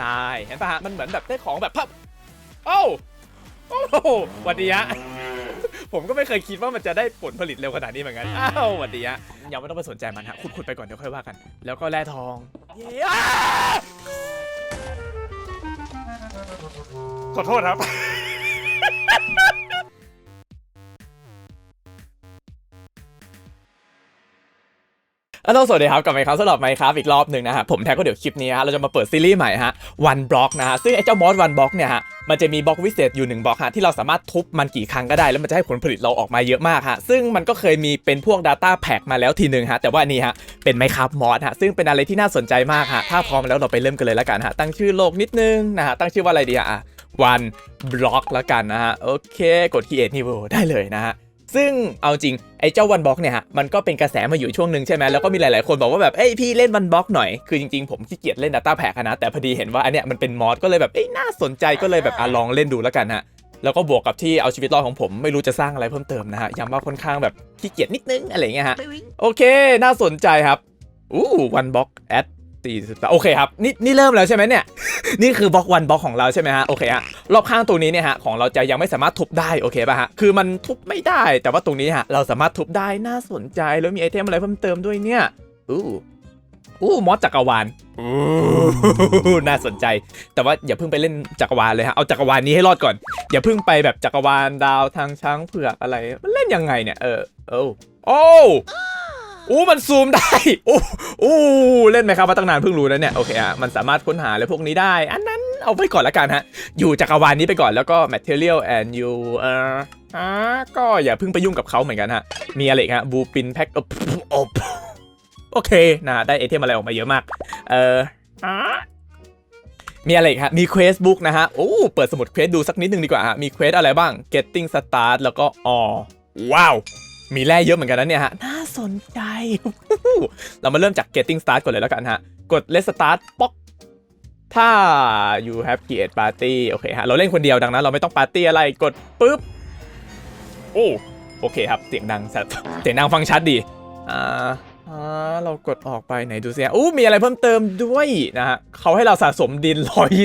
ทรายเห็นปะฮะมันเหมือนแบบได้ของแบบพับโอ้าโอ้โหวัดดีฮะผมก็ไม่เคยคิดว่ามันจะได้ผลผลิตเร็วขนาดนี้เหมือนกัน อ้าววัดดีฮะยังไม่ต้องไปสนใจมันฮะขุดๆไปก่อนเดี๋ยวค่อยว่ากัน แล้วก็แร่ทองขอโทษครับ ฮัลโหลสวัสดีครับกลับมาครั้งสำหรับไมค์ครับอีกรอบหนึ่งนะฮะผมแท็กก็เดี๋ยวคลิปนี้ฮะเราจะมาเปิดซีรีส์ใหม่ฮะวันบล็อกนะฮะซึ่งไอ้เจ้าบอสวันบล็อกเนี่ยฮะมันจะมีบล็อกวิเศษอยู่หนึ่งบล็อกฮะที่เราสามารถทุบมันกี่ครั้งก็ได้แล้วมันจะให้ผลผลิตเราออกมาเยอะมากฮะซึ่งมันก็เคยมีเป็นพวก Data Pack มาแล้วทีหนึ่งฮะแต่ว่านี่ฮะเป็นไมค์ครับมอสฮะซึ่งเป็นอะไรที่น่าสนใจมากฮะถ้าพร้อมแล้วเราไปเริ่มกันเลยละกันฮะตั้งชื่อโลกนิดนึงนะฮะตั้งชื่อว่าอะไรดีอะวันบล็อกละกันนะฮะโอเคกด create new ได้เลยนะฮะ ซึ่งเอาจริงไอ้เจ้าวันบล็อกเนี่ยฮะมันก็เป็นกระแสมาอยู่ช่วงหนึ่งใช่ไหมแล้วก็มีหลาย ๆ คนบอกว่าแบบเอ้ยพี่เล่นวันบล็อกหน่อย คือจริง ๆ ผมขี้เกียจเล่น Data Pack อะนะแต่พอดีเห็นว่าอันเนี้ยมันเป็นมอดก็เลยแบบเอ้ยน่าสนใจก็เลยแบบอะลองเล่นดูแล้วกันฮะแล้วก็บวกกับที่เอาชีวิตรอดของผมไม่รู้จะสร้างอะไรเพิ่มเติมนะฮะย้ำว่าค่อนข้างแบบขี้เกียจนิดนึงอะไรอย่างเงี้ยฮะโอเค น่าสนใจครับอู้วันบล็อกแอด ตีโอเคครับนี่นี่เริ่มแล้วใช่ไหมเนี่ย นี่คือบล็อกวันบล็อกของเราใช่ไหมฮะโอเคฮะรอบข้างตรงนี้เนี่ยฮะของเราจะยังไม่สามารถทุบได้โอเคป่ะฮะคือมันทุบไม่ได้ แต่ว่าตรงนี้ฮะเราสามารถทุบได้น่าสนใจแล้วมีไอเทมอะไรเพิ่มเติมด้วยเนี่ยอู้อู้มอสจักรวาลอู้น่าสนใจ แต่ว่าอย่าเพิ่งไปเล่นจักรวาลเลยฮะ เอาจักรวาลนี้ให้รอดก่อน อย่าเพิ่งไปแบบจักรวาลดาวทางช้างเผือกอะไร มันเล่นยังไงเนี่ย เออเออโอ้ อู้มันซูมได้อู้อู้เล่นไหมครับมาตั้งนานเพิ่งรู้นะเนี่ยโอเคฮะมันสามารถค้นหาอะไรพวกนี้ได้ อันนั้นเอาไปก่อนละกันฮะ อยู่จักรวาลนี้ไปก่อนแล้วก็ material and you เอ่ออ่าก็อย่าเพิ่งไปยุ่งกับเขาเหมือนกันฮะ มีอะไรฮะบูปินแพ็คอบโอเคนะได้ไอเทมอะไรออกมาเยอะมาก เอ่ออ่ามีอะไรอีกฮะมีเควสบุ๊กนะฮะ โอ้ เปิดสมุดเควสดูสักนิดนึงดีกว่าฮะ มีเควสอะไรบ้าง getting start แล้วก็อว้าว มีแร่เยอะเหมือนกันนะเนี่ยฮะ น่าสนใจ เรามาเริ่มจาก getting start ก่อนเลยแล้วกันฮะ กด let's start ป๊อก ถ้า you have create party โอเคฮะ เราเล่นคนเดียวดังนั้น เราไม่ต้องปาร์ตี้อะไร กดปุ๊บ โอ้ โอเคครับ เสียงดังสัตว์เสียงดังฟังชัดดี อ่า อ่าเรากดออกไปไหนดูสิฮะอู้มีอะไรเพิ่มเติมด้วยนะฮะเขาให้เราสะสมดิน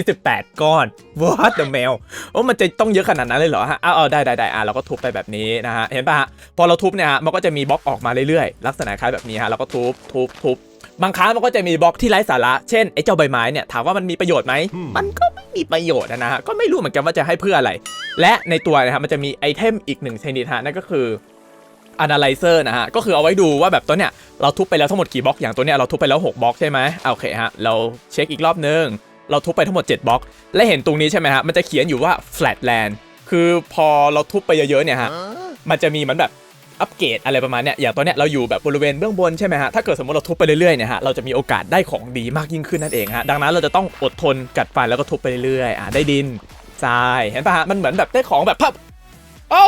128 ก้อน what the mail โอ้มันจะต้องเยอะขนาดนั้นเลยเหรอฮะอ้าวเอาได้ได้ได้อะเราก็ทุบไปแบบนี้นะฮะเห็นปะฮะพอเราทุบเนี่ยฮะมันก็จะมีบล็อกออกมาเรื่อยๆ ลักษณะคล้ายแบบนี้ฮะเราก็ทุบทุบทุบบางครั้งมันก็จะมีบล็อกที่ไร้สาระ เช่นไอ้เจ้าใบไม้เนี่ยถามว่ามันมีประโยชน์ไหม มันก็ไม่มีประโยชน์นะฮะ ก็ไม่รู้เหมือนกันว่าจะให้เพื่ออะไร และในตัวนะครับมันจะมีไอเทมอีกหนึ่งชนิดฮะนั่นก็คือ analyzer นะฮะ ก็คือเอาไว้ดูว่าแบบตัวเนี้ยเราทุบไปแล้วทั้งหมดกี่บล็อก อย่างตัวเนี้ยเราทุบไปแล้ว 6บล็อกใช่ไหมอะโอเคฮะ เราเช็คอีกรอบนึง เราทุบไปทั้งหมด 7บล็อก และเห็นตรงนี้ใช่ไหมฮะ มันจะเขียนอยู่ว่า flatland คือพอเราทุบไปเยอะๆเนี่ยฮะ มันจะมีเหมือนแบบอัปเกรดอะไรประมาณเนี้ย อย่างตัวเนี้ยเราอยู่แบบบริเวณเบื้องบนใช่ไหมฮะ ถ้าเกิดสมมติเราทุบไปเรื่อยๆเนี่ยฮะ เราจะมีโอกาสได้ของดีมากยิ่งขึ้นนั่นเองฮะ ดังนั้นเราจะต้องอดทนกัดฟันแล้วก็ทุบไปเรื่อยๆ อะได้ดินทราย เห็นปะฮะ มันเหมือนแบบได้ของแบบพับโอ้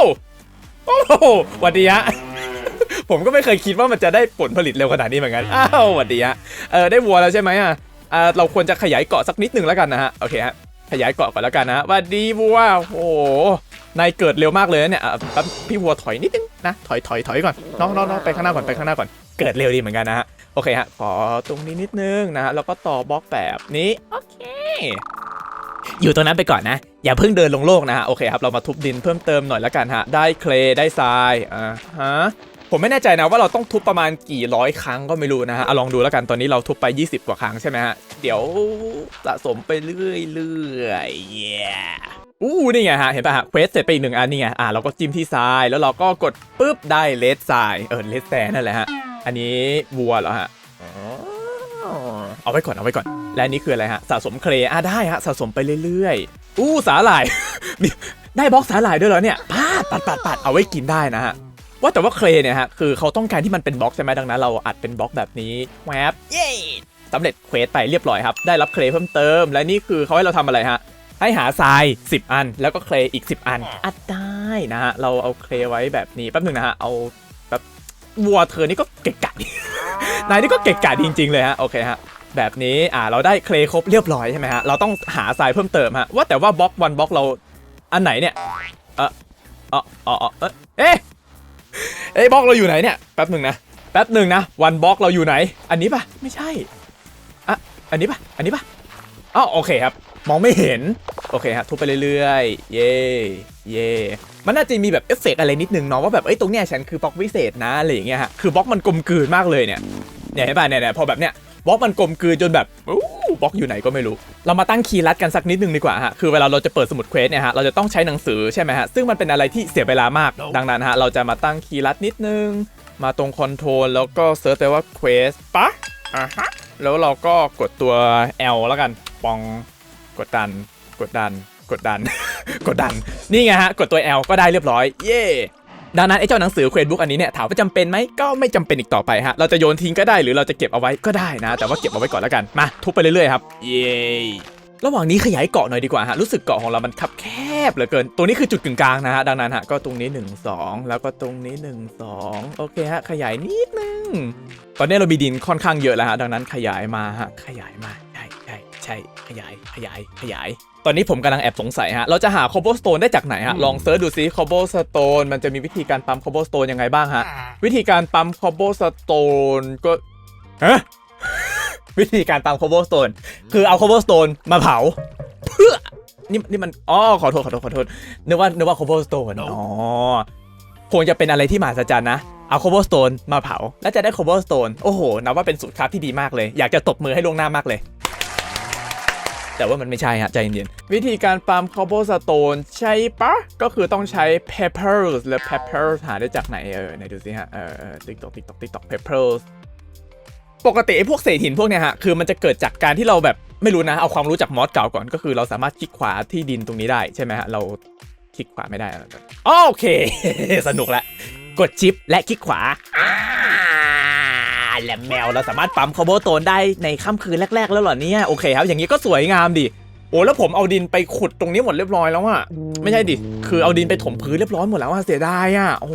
โอ้โหหวัดดีฮะผมก็ไม่เคยคิดว่ามันจะได้ผลผลิตเร็วขนาดนี้เหมือนกัน อ้าวหวัดดีฮะเออได้วัวแล้วใช่ไหมอะอ่าเราควรจะขยายเกาะสักนิดหนึ่งแล้วกันนะฮะ โอเคฮะ ขยายเกาะก่อนแล้วกันนะหวัดดีวัว โอ้โหนายเกิดเร็วมากเลยเนี่ยอะแป๊บพี่วัวถอยนิดนึงนะ ถอยถอยถอยก่อน น้องน้องน้องไปข้างหน้าก่อน ไปข้างหน้าก่อน เกิดเร็วดีเหมือนกันนะฮะ โอเคฮะ ขอตรงนี้นิดนึงนะฮะแล้วก็ต่อบล็อกแบบนี้ โอเค อยู่ตรงนั้นไปก่อนนะ อย่าเพิ่งเดินลงโลกนะฮะ โอเคครับ เรามาทุบดินเพิ่มเติมหน่อยแล้วกันฮะ ได้เคลได้ทราย อ่าฮะ ผมไม่แน่ใจนะว่าเราต้องทุบประมาณกี่ร้อยครั้งก็ไม่รู้นะฮะเอาลองดูแล้วกัน ตอนนี้เราทุบไป 20 กว่าครั้งใช่ไหมฮะ เดี๋ยวสะสมไปเรื่อยๆ yeah อู้นี่ไงฮะ เห็นป่ะฮะเควสเสร็จไปอีกหนึ่งอันนี่ไง อ่าเราก็จิ้มที่ทราย แล้วเราก็กดปุ๊บได้เลสทราย เออเลสแซนนั่นแหละฮะ อันนี้วัวเหรอฮะ อ๋อ เอาไว้ก่อนเอาไว้ก่อน และนี่คืออะไรฮะสะสมเคลย์อะได้ฮะสะสมไปเรื่อยๆ อู้สาหร่าย ได้บล็อกสาหร่ายด้วยเหรอเนี่ยปาดปัดปัดปัดเอาไว้กินได้นะฮะว่าแต่ว่าเคลย์เนี่ยฮะคือเขาต้องการที่มันเป็นบล็อกใช่ไหมดังนั้นเราอัดเป็นบล็อกแบบนี้แวบเย้สำเร็จเควสไปเรียบร้อยครับ ได้รับเคลย์เพิ่มเติม และนี่คือเขาให้เราทำอะไรฮะให้หาทราย 10 อัน แล้วก็เคลย์อีก 10 อัน อัดได้นะฮะ เราเอาเคลย์ไว้แบบนี้แป๊บหนึ่งนะฮะ เอาแบบวัวเธอนี่ก็เก่งกาจนายนี่ก็เก่งกาจจริงๆเลยฮะ โอเคฮะ แบบนี้อ่าเราได้เคลย์ครบเรียบร้อยใช่ไหมฮะเราต้องหาทรายเพิ่มเติมฮะว่าแต่ว่าบล็อกวันบล็อกเราอันไหนเนี่ยเออเออเออเออเอ๊ะเอ้ยบล็อกเราอยู่ไหนเนี่ยแป๊บหนึ่งนะแป๊บหนึ่งนะวันบล็อกเราอยู่ไหน อันนี้ปะไม่ใช่อะอันนี้ปะอันนี้ปะอ๋อโอเคครับ มองไม่เห็น โอเคฮะทุบไปเรื่อยๆ เย่เย่มันน่าจะมีแบบเอฟเฟกต์อะไรนิดนึงเนาะว่าแบบเอ้ยตรงเนี้ยฉันคือบล็อกวิเศษนะอะไรอย่างเงี้ยฮะคือบล็อกมันกลมกลืนมากเลยเนี่ยเนี่ยเห็นป่ะเนี่ยเนี่ยพอแบบเนี้ย บล็อกมันกลมกลืนจนแบบอู้บล็อกอยู่ไหนก็ไม่รู้ เรามาตั้งคีย์ลัดกันสักนิดนึงดีกว่าฮะ คือเวลาเราจะเปิดสมุดเควสเนี่ยฮะ เราจะต้องใช้หนังสือใช่ไหมฮะ ซึ่งมันเป็นอะไรที่เสียเวลามาก ดังนั้นฮะ เราจะมาตั้งคีย์ลัดนิดนึง มาตรงคอนโทรลแล้วก็เซิร์ชไปว่าเควสปะอะฮะ แล้วเราก็กดตัว L แล้วกัน ปอง กดดัน กดดัน กดดัน กดดัน นี่ไงฮะ กดตัว L ก็ได้เรียบร้อย เย่ ดังนั้นไอ้เจ้าหนังสือเควสบุ๊กอันนี้เนี่ยถามว่าจำเป็นไหมก็ไม่จำเป็นอีกต่อไปฮะเราจะโยนทิ้งก็ได้หรือเราจะเก็บเอาไว้ก็ได้นะ แต่ว่าเก็บเอาไว้ก่อนแล้วกันมาทุบไปเรื่อยๆครับเย่ระหว่างนี้ขยายเกาะหน่อยดีกว่าฮะรู้สึกเกาะของเรามันคับแคบเหลือเกิน ตัวนี้คือจุดกึ่งกลางนะฮะดังนั้นฮะก็ตรงนี้ 1 2 แล้วก็ตรงนี้ 1 2 โอเคฮะขยายนิดนึง ตอนนี้เรามีดินค่อนข้างเยอะแล้วฮะดังนั้นขยายมาฮะขยายมาใช่ใช่ ใช่ขยายขยายขยาย ตอนนี้ผมกำลังแอบสงสัยฮะ เราจะหา cobblestone ได้จากไหนฮะ ลองเซิร์ชดูซิ cobblestone มันจะมีวิธีการปั๊ม cobblestone ยังไงบ้างฮะ วิธีการปั๊ม cobblestone ก็ฮะวิธีการปั๊ม cobblestone คือเอา cobblestone มาเผาเพื่อนี่นี่มันอ๋อขอโทษขอโทษขอโทษนึกว่านึกว่า cobblestone อ๋อคงจะเป็นอะไรที่มหัศจรรย์นะเอา cobblestone มาเผา แล้วจะได้ cobblestone โอ้โหนับว่าเป็นสูตรคราฟที่ดีมากเลย อยากจะตบมือให้ล่วงหน้ามากเลย แต่ว่ามันไม่ใช่ฮะใจเย็นๆวิธีการปั๊ม cobblestone ใช่ปะก็คือต้องใช้ peppers และ peppers หาได้จากไหนเออไหนดูสิฮะเออเออ tiktok tiktok tiktok peppers ปกติไอ้พวกเศษหินพวกเนี้ยฮะคือมันจะเกิดจากการที่เราแบบไม่รู้นะเอาความรู้จากมอสเก่าก่อนก็คือเราสามารถคลิกขวาที่ดินตรงนี้ได้ใช่ไหมฮะเราคลิกขวาไม่ได้โอเค สนุกละกดชิปและคลิกขวา อ่าและแมวเราสามารถปั๊มคาร์โบโตนได้ในค่ำคืนแรก ๆ แล้วเหรอเนี่ยโอเคครับอย่างนี้ก็สวยงามดิโอ้แล้วผมเอาดินไปขุดตรงนี้หมดเรียบร้อยแล้วอะไม่ใช่ดิคือเอาดินไปถมพื้นเรียบร้อยหมดแล้วอะเสียดายอะโอ้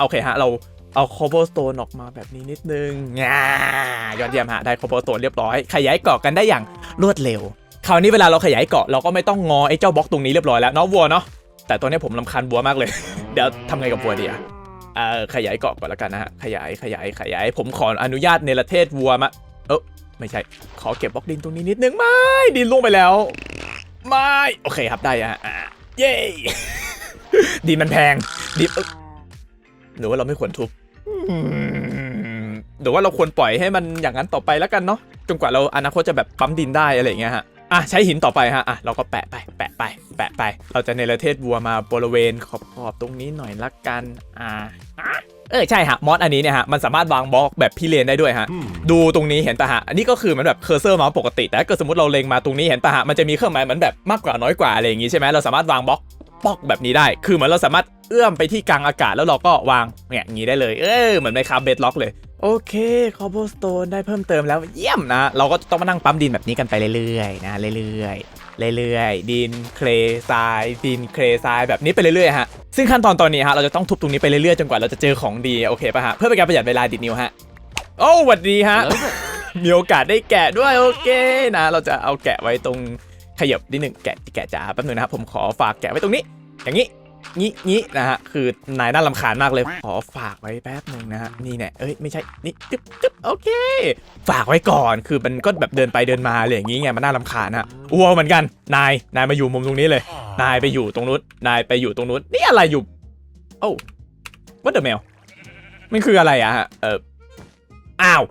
โอเคฮะเราเอาค o เ b อร์สโตนออกมาแบบนี้นิดนึงงายอดเยี่ยมฮะได้ค o เ b อร์สโตนเรียบร้อย ขยายเกาะกันได้อย่างรวดเร็ว คราวนี้เวลาเราขยายเกาะเราก็ไม่ต้องงอไอ้เจ้าบล็อกตรงนี้เรียบร้อยแล้วเนาะวัวเนาะแต่ตอนนี้ผมลำคาญบัวมากเลย เดี๋ยวทำไงกับบัวดีอะ ขยายเกาะก่อนแล้วกันนะฮะ ขยายขยายขยาย ผมขออนุญาตเนรเทศวัวมา เออไม่ใช่ ขอเก็บบล็อกดินตรงนี้นิดนึง ไม่ ดินล่วงไปแล้ว ไม่ โอเคครับได้อะเย้ดินมันแพง ดินเอ้ยหรือว่าเราไม่ควรทุบหรือว่าเราควรปล่อยให้มันอย่างนั้นต่อไปแล้วกันเนาะจนกว่าเราอนาคตจะแบบปั๊มดินได้อะไรอย่างเงี้ยฮะ อะใช้หินต่อไปฮะอะเราก็แปะไปแปะไปแปะไป เราจะเนรเทศวัวมาบริเวณขอบขอบตรงนี้หน่อยละกันอ่าอะเออใช่ฮะมอสอันนี้เนี่ยฮะมันสามารถวางบล็อกแบบพี่เลนได้ด้วยฮะดูตรงนี้เห็นปะฮะอันนี้ก็คือเหมันแบบเคอร์เซอร์เมาส์ปกติแต่ถ้าเกิดสมมติเราเล็งมาตรงนี้เห็นปะฮะมันจะมีเครื่องหมายเหมือนแบบมากกว่าน้อยกว่าอะไรอย่างงี้ใช่ไหมเราสามารถวางบล็อกบล็อกแบบนี้ได้ คือเหมือนเราสามารถเอื้อมไปที่กลางอากาศแล้วเราก็วางเนี่ยอย่างงี้ได้เลย เออเหมือนในคาเบดล็อกเลย โอเคคอ b บ e s t o n e ได้เพิ่มเติมแล้วเยี่ยมนะ เราก็ต้องมานั่งปั๊มดินแบบนี้กันไปเรื่อยๆนะเรื่อยๆเรื่อยๆ ดินเคลทรายดินเคลทรายแบบนี้ไปเรื่อยๆฮะซึ่งขั้นตอนตอนนี้ฮะเราจะต้องทุบตรงนี้ไปเรื่อยๆจนกว่าเราจะเจอของดีโอเคป่ะฮะเพื่อเป็นการประหยัดเวลาดิดนิวฮะโอ้หวัดดีฮะมีโอกาสได้แกะด้วยโอเคนะ เราจะเอาแกะไว้ตรงขยับนิดหนึ่งแกะแกะจ๋าแป๊บนึงนะครับผมขอฝากแกะไว้ตรงนี้ อย่างนี้ งี้งี้นะฮะ คือนายน่ารำคาญมากเลย ขอฝากไว้แป๊บหนึ่งนะฮะ นี่เนี่ยเอ้ย ไม่ใช่ นี่จึ๊บจึ๊บโอเค ฝากไว้ก่อน คือมันก็แบบเดินไปเดินมาอะไรอย่างงี้ไง มันน่ารำคาญฮะอ้วเหมือนกัน นาย นายมาอยู่มุมตรงนี้เลย นายไปอยู่ตรงนู้น นายไปอยู่ตรงนู้น นี่อะไรอยู่ โอ้วัดเดอร์แมวมันคืออะไรอะฮะ เอออ้าว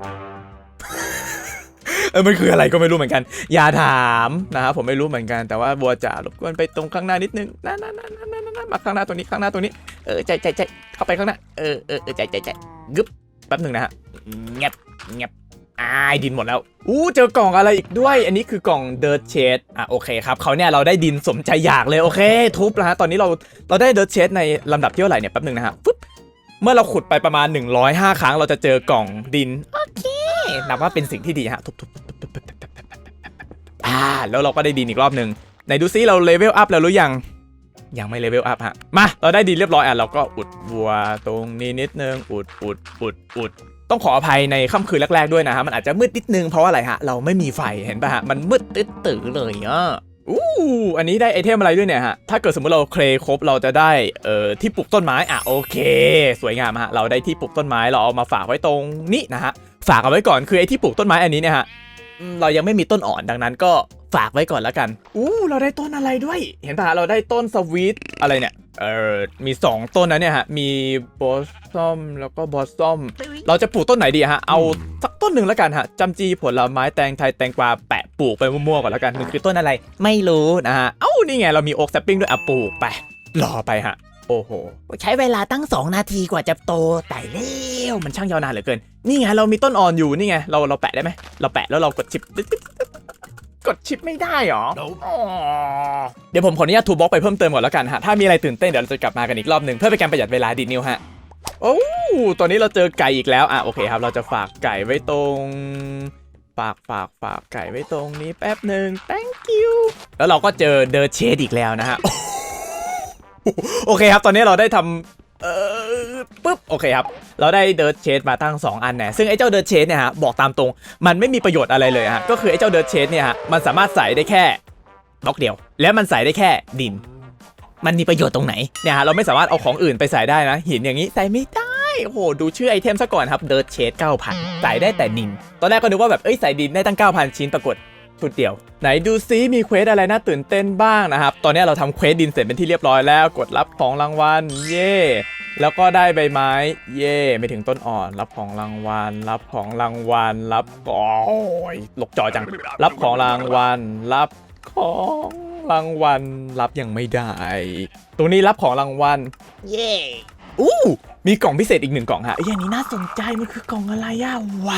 เออมันคืออะไรก็ไม่รู้เหมือนกัน อย่าถามนะครับผมไม่รู้เหมือนกันแต่ว่าบัวจ๋ารบกวนไปตรงข้างหน้านิดนึงนั่นนั่นนั่นนั่นนั่นมาข้างหน้าตรงนี้ข้างหน้าตรงนี้เออใจใจใจเข้าไปข้างหน้าเออเออเออใจใจใจกึบแป๊บหนึ่งนะฮะเงียบเงียบอายดินหมดแล้ว อู้เจอกล่องอะไรอีกด้วย อันนี้คือกล่อง Dirt Shade อะโอเคครับเขาเนี่ยเราได้ดินสมใจอยากเลยโอเค ทุบแล้วฮะตอนนี้เราเราได้ Dirt Shade ในลำดับที่เท่าไหร่เนี่ยแป๊บหนึ่งนะฮะฟึบเมื่อเราขุดไปประมาณ 105 ครั้งเราจะเจอกล่องดิน โอเค นับว่าเป็นสิ่งที่ดีฮะทุบๆอ่าแล้วเราก็ได้ดินอีกรอบหนึ่งไหนดูซิเราเลเวลอัพแล้วหรือยังยังไม่เลเวลอัพฮะ มา เราได้ดีเรียบร้อยอะ เราก็อุดวัวตรงนี้นิดนึง อุดอุดอุดอุด ต้องขออภัยในค่ำคืนแรกๆด้วยนะฮะ มันอาจจะมืดนิดนึงเพราะว่าอะไรฮะ เราไม่มีไฟเห็นปะฮะ มันมืดตึ๊ดตือเลยอะอู้อันนี้ได้ไอเทมอะไรด้วยเนี่ยฮะ ถ้าเกิดสมมติเราเคลครบเราจะได้เอ่อที่ปลูกต้นไม้อะโอเค สวยงามฮะ เราได้ที่ปลูกต้นไม้เราเอามาฝากไว้ตรงนี้นะฮะ ฝากเอาไว้ก่อนคือไอ้ที่ปลูกต้นไม้อันนี้เนี่ยฮะอืมเรายังไม่มีต้นอ่อนดังนั้นก็ฝากไว้ก่อนแล้วกัน อู้เราได้ต้นอะไรด้วย เห็นปะเราได้ต้นสวีทอะไรเนี่ย เออมี 2 ต้นนะเนี่ยฮะ มีบอสซอมแล้วก็บอสซอม เราจะปลูกต้นไหนดีฮะ เอาสักต้นหนึ่งแล้วกันฮะจำจีผลไม้แตงไทยแตงกวาแปะปลูกไปมั่วๆก่อนแล้วกัน มันคือต้นอะไร ไม่รู้นะฮะ เอ้า นี่ไงเรามีโอ๊กแซปปิ้งด้วยอะปลูกไป รอไปฮะ โอ้โห ใช้เวลาตั้ง 2 นาทีกว่าจะโตแต่เร็วมันช่างยาวนานเหลือเกิน นี่ไงเรามีต้นอ่อนอยู่นี่ไงเราเราแปะได้ไหมเราแปะแล้วเรากดชิปกดชิปไม่ได้หรออ๋อเดี๋ยวผมขออนุญาตทูบ็อกไปเพิ่มเติมก่อนแล้วกันฮะ ถ้ามีอะไรตื่นเต้นเดี๋ยวเราจะกลับมากันอีกรอบหนึ่งเพื่อเป็นการประหยัดเวลาดีดนิวฮะ โอ้ตอนนี้เราเจอไก่อีกแล้ว อะโอเคครับ เราจะฝากไก่ไว้ตรง ฝากฝากฝากไก่ไว้ตรงนี้แป๊บหนึ่ง thank you แล้วเราก็เจอเดอร์เชดอีกแล้วนะฮะ โอเคครับ ตอนนี้เราได้ทำเออปุ๊บโอเคครับ เราได้เดิร์ c เชดมาตั้ง 2 อันแน่ซึ่งไอ้เจ้าเดิร์ c เชดเนี่ยฮะบอกตามตรง มันไม่มีประโยชน์อะไรเลยฮะก็คือไอ้เจ้าเดิร์ c เชดเนี่ยฮะมันสามารถใส่ได้แค่บล็อกเดียว แล้วมันใส่ได้แค่ดิน มันมีประโยชน์ตรงไหนเนี่ยฮะเราไม่สามารถเอาของอื่นไปใส่ได้นะ หินอย่างนี้ใส่ไม่ได้โอ้โหดูชื่อไอเทมซะก่อนครับเดิร์ c เชด9,000ใส่ได้แต่ดิน ตอนแรกก็นึกว่าแบบเอ้ยใส่ดินได้ตั้ง9,000 ชิ้นปรากฏ ชุดเดียว ไหนดูซิมีเควสอะไรน่าตื่นเต้นบ้างนะครับ ตอนนี้เราทำเควสดินเสร็จเป็นที่เรียบร้อยแล้วกดรับของรางวัลเย่แล้วก็ได้ใบไม้ เย่ไม่ถึงต้นอ่อน รับของรางวัล รับของรางวัล รับโอ้ยหลกจอจัง รับของรางวัล รับของรางวัล รับยังไม่ได้ ตรงนี้รับของรางวัล เย่อู้มีกล่องพิเศษอีกหนึ่งกล่องฮะเอ้ยอันนี้น่าสนใจมันคือกล่องอะไรอะว้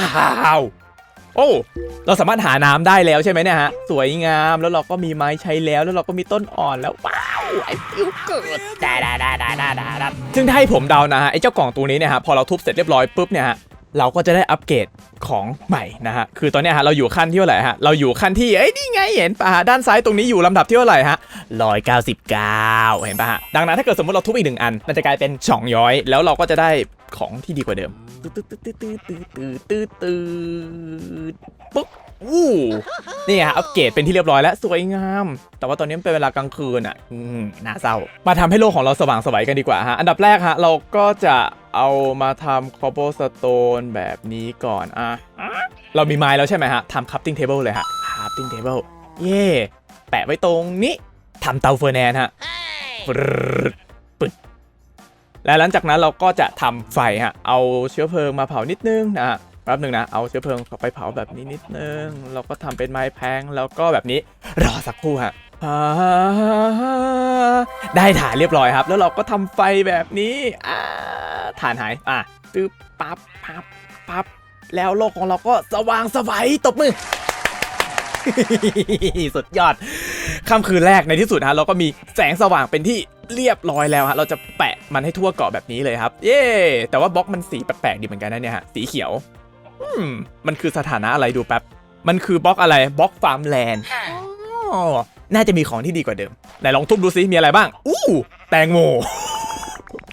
าว โอ้เราสามารถหาน้ำได้แล้วใช่ไหมเนี่ยฮะสวยงามแล้วเราก็มีไม้ใช้แล้วแล้วเราก็มีต้นอ่อนแล้วว้าวไอ้ฟิวเกิดดาดาดาดาดาดาดาซึ่งถ้าให้ผมเดานะฮะไอ้เจ้ากล่องตัวนี้เนี่ยฮะพอเราทุบเสร็จเรียบร้อยปุ๊บเนี่ยฮะเราก็จะได้อัปเกรดของใหม่นะฮะ คือตอนนี้ฮะเราอยู่ขั้นที่เท่าไหร่ฮะ เราอยู่ขั้นที่ เอ้ยนี่ไงเห็นปะฮะ ด้านซ้ายตรงนี้อยู่ลำดับที่เท่าไหร่ฮะร้อยเก้าสิบเก้าเห็นปะฮะ ดังนั้นถ้าเกิดสมมติเราทุบอีกหนึ่งอัน มันจะกลายเป็นช่องย้อย แล้วเราก็จะได้ของที่ดีกว่าเดิม ตืดตืดตืดตืดตืดตืดตืดตืดปุ๊บอู้นี่ฮะอัปเกรดเป็นที่เรียบร้อยแล้วสวยงาม แต่ว่าตอนนี้เป็นเวลากลางคืนอะน่าเศร้า มาทำให้โลกของเราสว่างสวัยกันดีกว่าฮะ อันดับแรกฮะ เราก็จะเอามาทำคอโบสโตนแบบนี้ก่อนอะเรามีไม้แล้วใช่ไหมฮะทำคัพติ้งเทเบิลเลยฮะคัพติ้งเทเบิลเย่แปะไว้ตรงนี้ทำเตาเฟอร์แนนฮะ และหลังจากนั้นเราก็จะทำไฟฮะเอาเชื้อเพลิงมาเผานิดนึงนะฮะแป๊บหนึ่งนะ เอาเชื้อเพลิงไปเผาแบบนี้นิดนึง เราก็ทำเป็นไม้แพงแล้วก็แบบนี้ รอสักครู่ฮะได้ฐานเรียบร้อยครับ แล้วเราก็ทำไฟแบบนี้อ่าฐานหาย อะตึ๊บปั๊บปั๊บปั๊บแล้วโลกของเราก็สว่างสวัยตบมือ สุดยอดค่ำคืนแรกในที่สุดฮะเราก็มีแสงสว่างเป็นที่เรียบร้อยแล้วฮะเราจะแปะมันให้ทั่วเกาะแบบนี้เลยครับ เย้แต่ว่าบล็อกมันสีแปลกๆดีเหมือนกันนะเนี่ยฮะสีเขียวอืมมันคือสถานะอะไรดูแป๊บมันคือบล็อกอะไรบล็อกฟาร์มแลนด์อ๋อน่าจะมีของที่ดีกว่าเดิมไหนลองทุบดูซิมีอะไรบ้าง อู้ แตงโม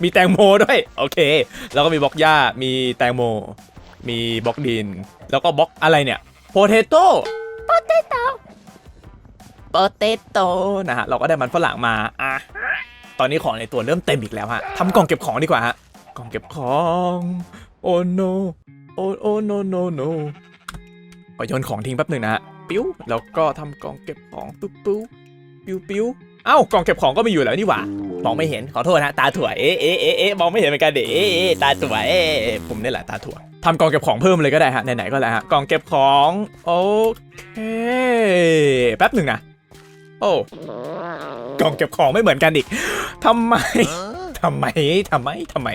มีแตงโมด้วย โอเค แล้วก็มีบล็อกหญ้า มีแตงโม มีบล็อกดิน แล้วก็บล็อกอะไรเนี่ย โพเทโต้ โพเตโต้โพเตโต้นะฮะ เราก็ได้มันฝรั่งมา อะ ตอนนี้ของในตัวเริ่มเต็มอีกแล้วฮะทำกล่องเก็บของดีกว่าฮะ กล่องเก็บของ โอ้ no โอ้โอ้ no no no ขอโยนของทิ้งแป๊บหนึ่งนะฮะ ปิ้ว แล้วก็ทำกล่องเก็บของปุ๊บปุ๊บปิ้วปิ้วเอ้ากล่องเก็บของก็มีอยู่แล้วนี่หว่ามองไม่เห็นขอโทษนะตาถั่วเอ๊ะเอ๊ะเอ๊ะเอ๊ะมองไม่เห็นเหมือนกันเดเอ๊ะเอ๊ะตาถั่วเอ๊ะผมนี่แหละตาถั่ว ทำกล่องเก็บของเพิ่มเลยก็ได้ฮะไหนๆก็แล้วฮะกล่องเก็บของโอเคแป๊บหนึ่งนะโอ้กล่องเก็บของไม่เหมือนกันอีกทำไมทำไมทำไมทำไม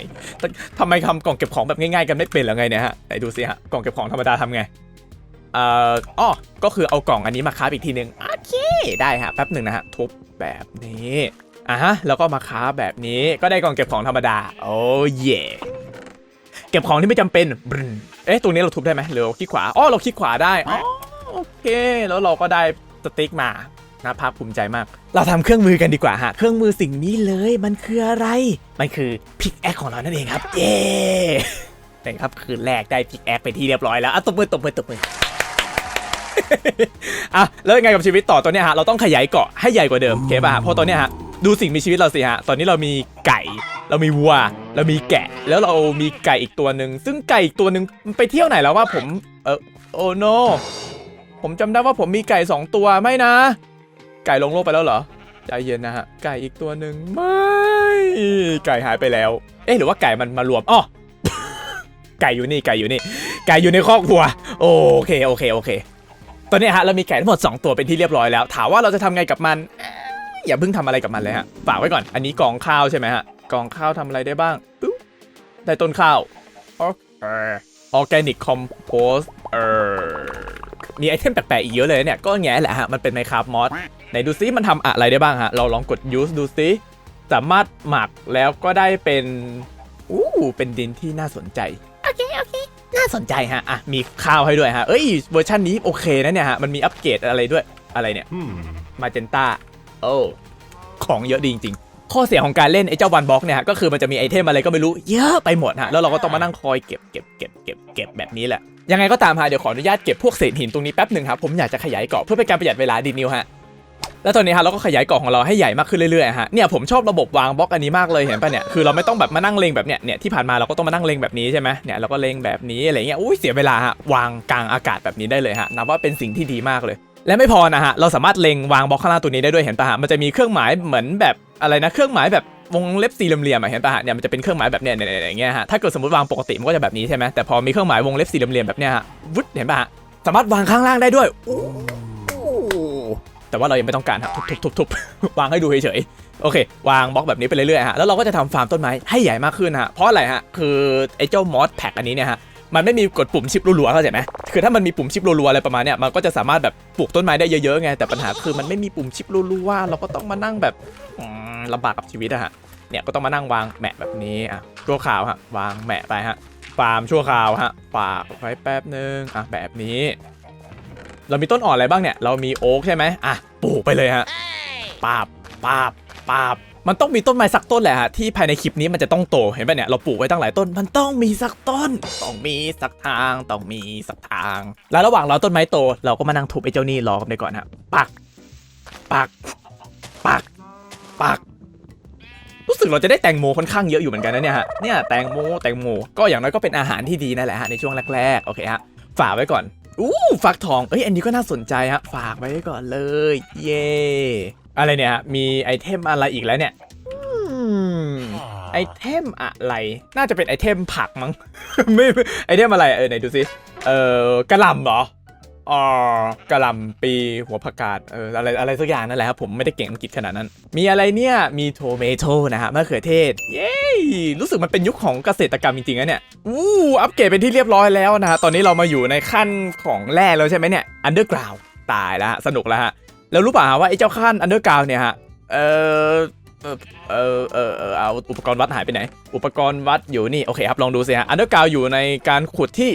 ทำไมทำกล่องเก็บของแบบง่ายๆกันไม่เป็นหรือไงเนี่ยฮะไหนดูสิฮะกล่องเก็บของธรรมดาทำไงเอ่ออ้อก็คือเอากล่องอันนี้มาค้าฟอีกทีหนึ่งโอเคได้ฮะแป๊บหนึ่งนะฮะทุบแบบนี้อะฮะแล้วก็มาค้าฟแบบนี้ก็ได้กล่องเก็บของธรรมดาโอ้เย่ ก็บของที่ไม่จำเป็นบรึนเอ๊ะตรงนี้เราทุบได้ไหมหรือเราคลิกขวาอ๋อเราคลิกขวาได้อ๋อโอเค แล้วเราก็ได้สติ๊กมานะภาคภูมิใจมาก เราทำเครื่องมือกันดีกว่าฮะ เครื่องมือสิ่งนี้เลยมันคืออะไร มันคือพิกแอคของเรานั่นเองครับ เย้นะครับคืนแรกได้พิกแอคไปที่เรียบร้อยแล้วอะตบมือตบมือตบมืออะแล้วยังไงกับชีวิตต่อตัวเนี้ยฮะเราต้องขยายเกาะให้ใหญ่กว่าเดิมโอเคป่ะฮะเพราะตอนเนี้ยฮะ ดูสิ่งมีชีวิตเราสิฮะ ตอนนี้เรามีไก่ เรามีวัว เรามีแกะ แล้วเรามีไก่อีกตัวหนึ่ง ซึ่งไก่อีกตัวหนึ่งมันไปเที่ยวไหนแล้วว่าผม เออโอ้โน ผมจำได้ว่าผมมีไก่สองตัวไม่นะ ไก่ลงโลกไปแล้วเหรอ ใจเย็นนะฮะ ไก่อีกตัวหนึ่งไม่ ไก่หายไปแล้ว เอ๊ะหรือว่าไก่มันมารวมอ๋อไก่อยู่นี่ ไก่อยู่นี่ ไก่อยู่ในคอกวัว โอเค โอเค โอเค ตอนนี้ฮะเรามีไก่ทั้งหมด 2 ตัวเป็นที่เรียบร้อยแล้ว ถามว่าเราจะทำไงกับมัน อ้ยอย่าเพิ่งทำอะไรกับมันเลยฮะฝากไว้ก่อน อันนี้กองข้าวใช่ไหมฮะกองข้าวทำอะไรได้บ้างปึ๊บได้ต้นข้าวออร์แกนิกคอมโพสเออมีไอเทมแปลกๆอีกเยอะเลยเนี่ย ก็แง่แหละฮะ มันเป็นไมครับมอสไหนดูซิมันทำอะไรได้บ้างฮะ เราลองกด use ดูซิสามารถหมักแล้วก็ได้เป็น อู้ เป็นดินที่น่าสนใจ โอเค โอเค น่าสนใจฮะ อะ มีข้าวให้ด้วยฮะ เอ้ย เวอร์ชันนี้โอเคนะเนี่ยฮะ มันมีอัปเกรดอะไรด้วย อะไรเนี่ย มาเจนต้า โอ้ของเยอะดีจริงๆ ข้อเสียของการเล่นไอ้เจ้าวันบล็อกเนี่ยฮะก็คือมันจะมีไอเทมอะไรก็ไม่รู้เยอะไปหมดฮะแล้วเราก็ต้องมานั่งคอยเก็บเก็บเก็บเก็บเก็บแบบนี้แหละยังไงก็ตามฮะเดี๋ยวขออนุญาตเก็บพวกเศษหินตรงนี้แป๊บหนึ่งครับผมอยากจะขยายเกาะเพื่อเป็นการประหยัดเวลาดีนิวฮะแล้วตอนนี้ฮะเราก็ขยายเกาะของเราให้ใหญ่มากขึ้นเรื่อยๆฮะเนี่ยผมชอบระบบวางบล็อกอันนี้มากเลยเห็นปะเนี่ยคือเราไม่ต้องแบบมานั่งเลงแบบเนี้ยเนี่ยที่ผ่านมาเราก็ต้องมานั่งเลงแบบนี้ใช่ไหมเนี่ยเราก็เลงแบบนี้อะไรเงี้ยอุ้ยเสียเวลาฮะวางกลางอากาศแบบนี้ได้เลยฮะนับว่าเป็นสิ่งที่ดีมากเลย และไม่พอนะฮะ เราสามารถเล็งวางบล็อกข้างล่างตัวนี้ได้ด้วยเห็นปะฮะ มันจะมีเครื่องหมายเหมือนแบบอะไรนะ เครื่องหมายแบบวงเล็บสี่เหลี่ยมๆอเห็นปะฮะ เนี่ยมันจะเป็นเครื่องหมายแบบเนี้ยเนี่ยอย่างเงี้ยฮะ ถ้าเกิดสมมติวางปกติมันก็จะแบบนี้ใช่ไหมแต่พอมีเครื่องหมายวงเล็บสี่เหลี่ยมๆแบบเนี้ยฮะ วุดเห็นปะฮะ สามารถวางข้างล่างได้ด้วยอู้แต่ว่าเรายังไม่ต้องการครับทุบๆๆๆวางให้ดูเฉยๆโอเค วางบล็อกแบบนี้ไปเรื่อยๆฮะแล้วเราก็จะทำฟาร์มต้นไม้ให้ใหญ่มากขึ้นฮะเพราะอะไรฮะคือไอ้เจ้ามอสแพ็กอันนี้เนี่ยฮะ มันไม่มีกดปุ่มชิปรัวๆเข้าใจไหมคือถ้ามันมีปุ่มชิปรัวๆอะไรประมาณเนี้ยมันก็จะสามารถแบบปลูกต้นไม้ได้เยอะๆไงแต่ปัญหาคือมันไม่มีปุ่มชิปรัวๆเราก็ต้องมานั่งแบบลำบากกับชีวิตอะฮะเนี่ยก็ต้องมานั่งวางแมะแบบนี้อะชั่วคราวฮะวางแมะไปฮะฟาร์มชั่วคราวฮะฝากไว้แป๊บนึงอะแบบนี้ เรามีต้นอ่อนอะไรบ้างเนี่ย เรามีโอ๊กใช่ไหมอะปลูกไปเลยฮะปาบปาบปาบ มันต้องมีต้นไม้สักต้นแหละฮะที่ภายในคลิปนี้มันจะต้องโตเห็นป่ะเนี่ยเราปลูกไว้ตั้งหลายต้น มันต้องมีสักต้น ต้องมีสักทางต้องมีสักทาง แล้วระหว่างเราต้นไม้โต เราก็มานั่งทุบไอ้เจ้านี่รอกันไปก่อนฮะปัก ปัก ปัก ปัก รู้สึกเราจะได้แตงโมค่อนข้างเยอะอยู่เหมือนกันนะเนี่ยฮะเนี่ยแตงโมแตงโมก็อย่างน้อยก็เป็นอาหารที่ดีนั่นแหละฮะในช่วงแรกๆโอเคฮะฝากไว้ก่อนอู้ฟักทองเอ้ยอันนี้ก็น่าสนใจฮะฝากไว้ก่อนเลย เย่ อะไรเนี่ยฮะ มีไอเทมอะไรอีกแล้วเนี่ยอืมไอเทมอะไร น่าจะเป็นไอเทมผักมั้ง ไม่ไม่ไอเทมอะไร เออไหนดูซิ เออกระหล่ำเหรอ อ๋อกระหล่ำปีหัวผักกาด เอออะไรอะไรสักอย่างนั่นแหละครับผมไม่ได้เก่งอังกฤษขนาดนั้น มีอะไรเนี่ย มีโทเมโตนะฮะมะเขือเทศ เย้ รู้สึกมันเป็นยุคของเกษตรกรรมจริงๆนะเนี่ย อู้อัปเกรดเป็นที่เรียบร้อยแล้วนะฮะ ตอนนี้เรามาอยู่ในขั้นของแร่แล้วใช่ไหมเนี่ย Underground ตายแล้วฮะสนุกแล้วฮะ แล้วรู้ป่ะฮะว่าไอ้เจ้าขั้น Underground เนี่ยฮะ เออเออเออเออเอเอาอุปกรณ์วัดหายไปไหน อุปกรณ์วัดอยู่นี่ โอเคครับ ลองดูสิฮะ Underground อยู่ในการขุดที่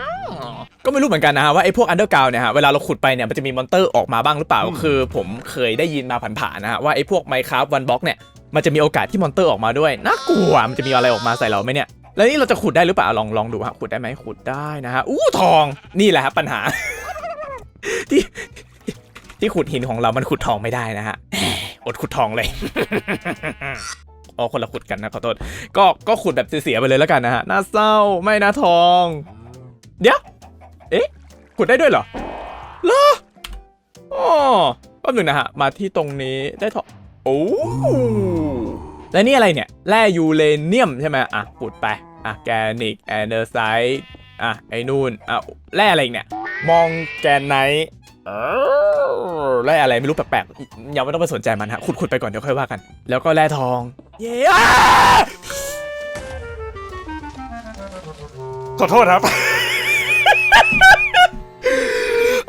300ก็ไม่รู้เหมือนกันนะฮะว่าไอ้พวก Underground เนี่ยฮะเวลาเราขุดไปเนี่ยมันจะมีมอนเตอร์ออกมาบ้างหรือเปล่า คือผมเคยได้ยินมาผ่านๆนะฮะว่าไอ้พวก Minecraft One Block เนี่ยมันจะมีโอกาสที่มอนเตอร์ออกมาด้วยน่ากลัวมันจะมีอะไรออกมาใส่เราไหมเนี่ย แล้วนี่เราจะขุดได้หรือเปล่าลองลองดูฮะขุดได้ไหมขุดได้นะฮะอู้ทองนี่แหละครับปัญหา ที่ขุดหินของเรามันขุดทองไม่ได้นะฮะอดขุดทองเลยอ๋อคนละขุดกันนะขอโทษก็ก็ขุดแบบเสียๆไปเลยแล้วกันนะฮะน่าเศร้าไม่นะทอง เดี๋ยวเอ๊ะขุดได้ด้วยเหรอเหรออ๋อแป๊บหนึงนะฮะมาที่ตรงนี้ได้ทองโอ้แล้วนี่อะไรเนี่ยแร่ยูเรเนียมใช่ไหมอะขุดไปอะแกนิกแอนเดอร์ไซต์อะไอ้นู่นอะแร่อะไรเนี่ยมองแกนไนท์เออ แร่อะไรไม่รู้แปลกๆยังไม่ต้องไปสนใจมันฮะขุดขุดไปก่อนเดี๋ยวค่อยว่ากัน แล้วก็แร่ทอง เย้อ่าขอโทษครับ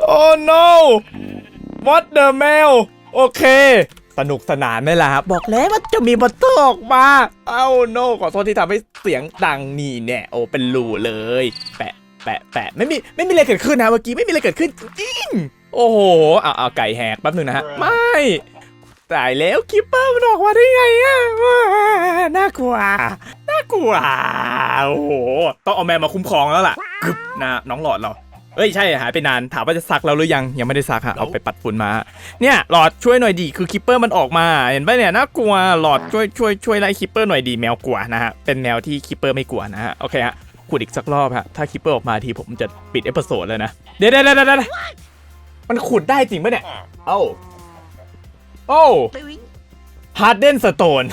โอ้ no what the mail โอเค สนุกสนานไหมล่ะครับ บอกแล้วว่าจะมีมอนเตอร์ออกมาเอ้า no ขอโทษที่ทำให้เสียงดังนี่แน่โอ้เป็นรูเลย แปะแปะแปะไม่มีไม่มีอะไรเกิดขึ้นนะเมื่อกี้ไม่มีอะไรเกิดขึ้นจริง โอ้โหเอาเอาไก่แหกแป๊บหนึงนะฮะ ไม่ตายแล้วคิปเปอร์มันออกมาได้ไงอะว้าน่ากลัว น่ากลัว โอ้โห ต้องเอาแมวมาคุ้มครองแล้วล่ะกึบนะน้องหลอดเรา เอ้ยใช่หายไปนาน ถามว่าจะซักแล้วหรือยัง ยังไม่ได้ซักฮะ เอาไปปัดฝุ่นมา เนี่ยหลอดช่วยหน่อยดีคือคิปเปอร์มันออกมา เห็นปะเนี่ยน่ากลัว หลอดช่วยช่วยช่วยไล่คิปเปอร์หน่อยดีแมวกลัวนะฮะ เป็นแมวที่คิปเปอร์ไม่กลัวนะฮะ โอเคฮะขุดอีกสักรอบฮะ ถ้าคิปเปอร์ออกมาทีผมจะปิดเอพิโซดเลยนะ เดี๋ยวเดี๋ยวเดี๋ยวเดี๋ยว มันขุดได้จริงปะเนี่ย เอ้าโอ้ฮาร์ดเดนสโตน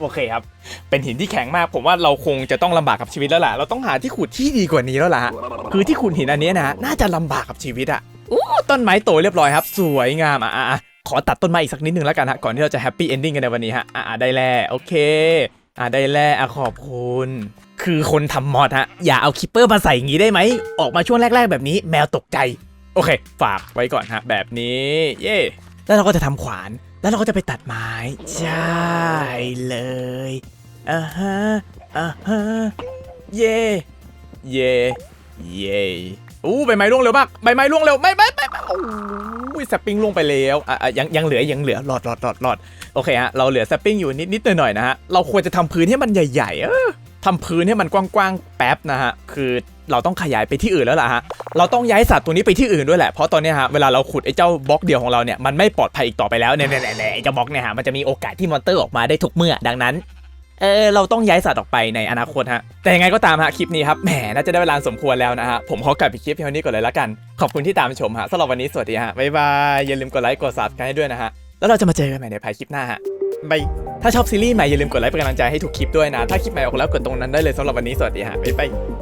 โอเคครับ เป็นหินที่แข็งมาก ผมว่าเราคงจะต้องลำบากกับชีวิตแล้วล่ะ เราต้องหาที่ขุดที่ดีกว่านี้แล้วล่ะฮะคือที่ขุดหินอันเนี้ยนะ น่าจะลำบากกับชีวิตอะอู้ต้นไม้โตเรียบร้อยครับ สวยงามอะอะอะขอตัดต้นไม้อีกสักนิดนึงแล้วกันฮะ ก่อนที่เราจะแฮปปี้เอนดิ้งกันในวันนี้ฮะ อะอะได้แล้วโอเค อะได้แล้วอะขอบคุณ คือคนทำมอดฮะ อย่าเอาคิปเปอร์มาใส่อย่างงี้ได้ไหม ออกมาช่วงแรก ๆ แบบนี้ แมวตกใจ โอเค ฝากไว้ก่อนฮะ แบบนี้ เย่แล้วเราก็จะทำขวาน แล้วเราก็จะไปตัดไม้ ใช่เลยอ่าฮะอ่าฮะ เย่เย่เย่อู้ใบไม้ร่วงเร็วมาก ใบไม้ร่วงเร็ว ไม่ไม่ไม่ไม่โอ้ยสปริงร่วงไปแล้วอะอะยังยังเหลือยังเหลือหลอดหลอดหลอดหลอดโอเคฮะ เราเหลือสปริงอยู่นิดนิดหน่อยหน่อยๆนะฮะ เราควรจะทำพื้นให้มันใหญ่ ๆ เออ ทำพื้นให้มันกว้างๆแป๊บนะฮะคือเราต้องขยายไปที่อื่นแล้วล่ะฮะ เราต้องย้ายสัตว์ตัวนี้ไปที่อื่นด้วยแหละ เพราะตอนนี้ฮะ เวลาเราขุดไอ้เจ้าบล็อกเดียวของเราเนี่ย มันไม่ปลอดภัยอีกต่อไปแล้วเนี่ยเนี่ยเนี่ยไอ้เจ้าบล็อกเนี่ยฮะ มันจะมีโอกาสที่มอนเตอร์ออกมาได้ทุกเมื่อ ดังนั้น เออเราต้องย้ายสัตว์ออกไปในอนาคตฮะ แต่ยังไงก็ตามฮะ คลิปนี้ครับ แหม น่าจะได้เวลาสมควรแล้วนะฮะ ผมขอกลับไปคลิปเพียงเท่านี้ก่อนเลยละกัน ขอบคุณที่ตามชมฮะสำหรับวันนี้สวัสดีฮะ บ๊ายบาย อย่าลืมกดไลค์ กดซับกันให้ด้วยนะฮะ แล้วเราจะมาเจอกันใหม่ในภายคลิปหน้าฮะ บายถ้าชอบซีรีส์ใหม่อย่าลืมกดไลค์เป็นกำลังใจให้ทุกคลิปด้วยนะ ถ้าคลิปใหม่ออกแล้วกดตรงนั้นได้เลยสำหรับวันนี้สวัสดีฮะบ๊ายบาย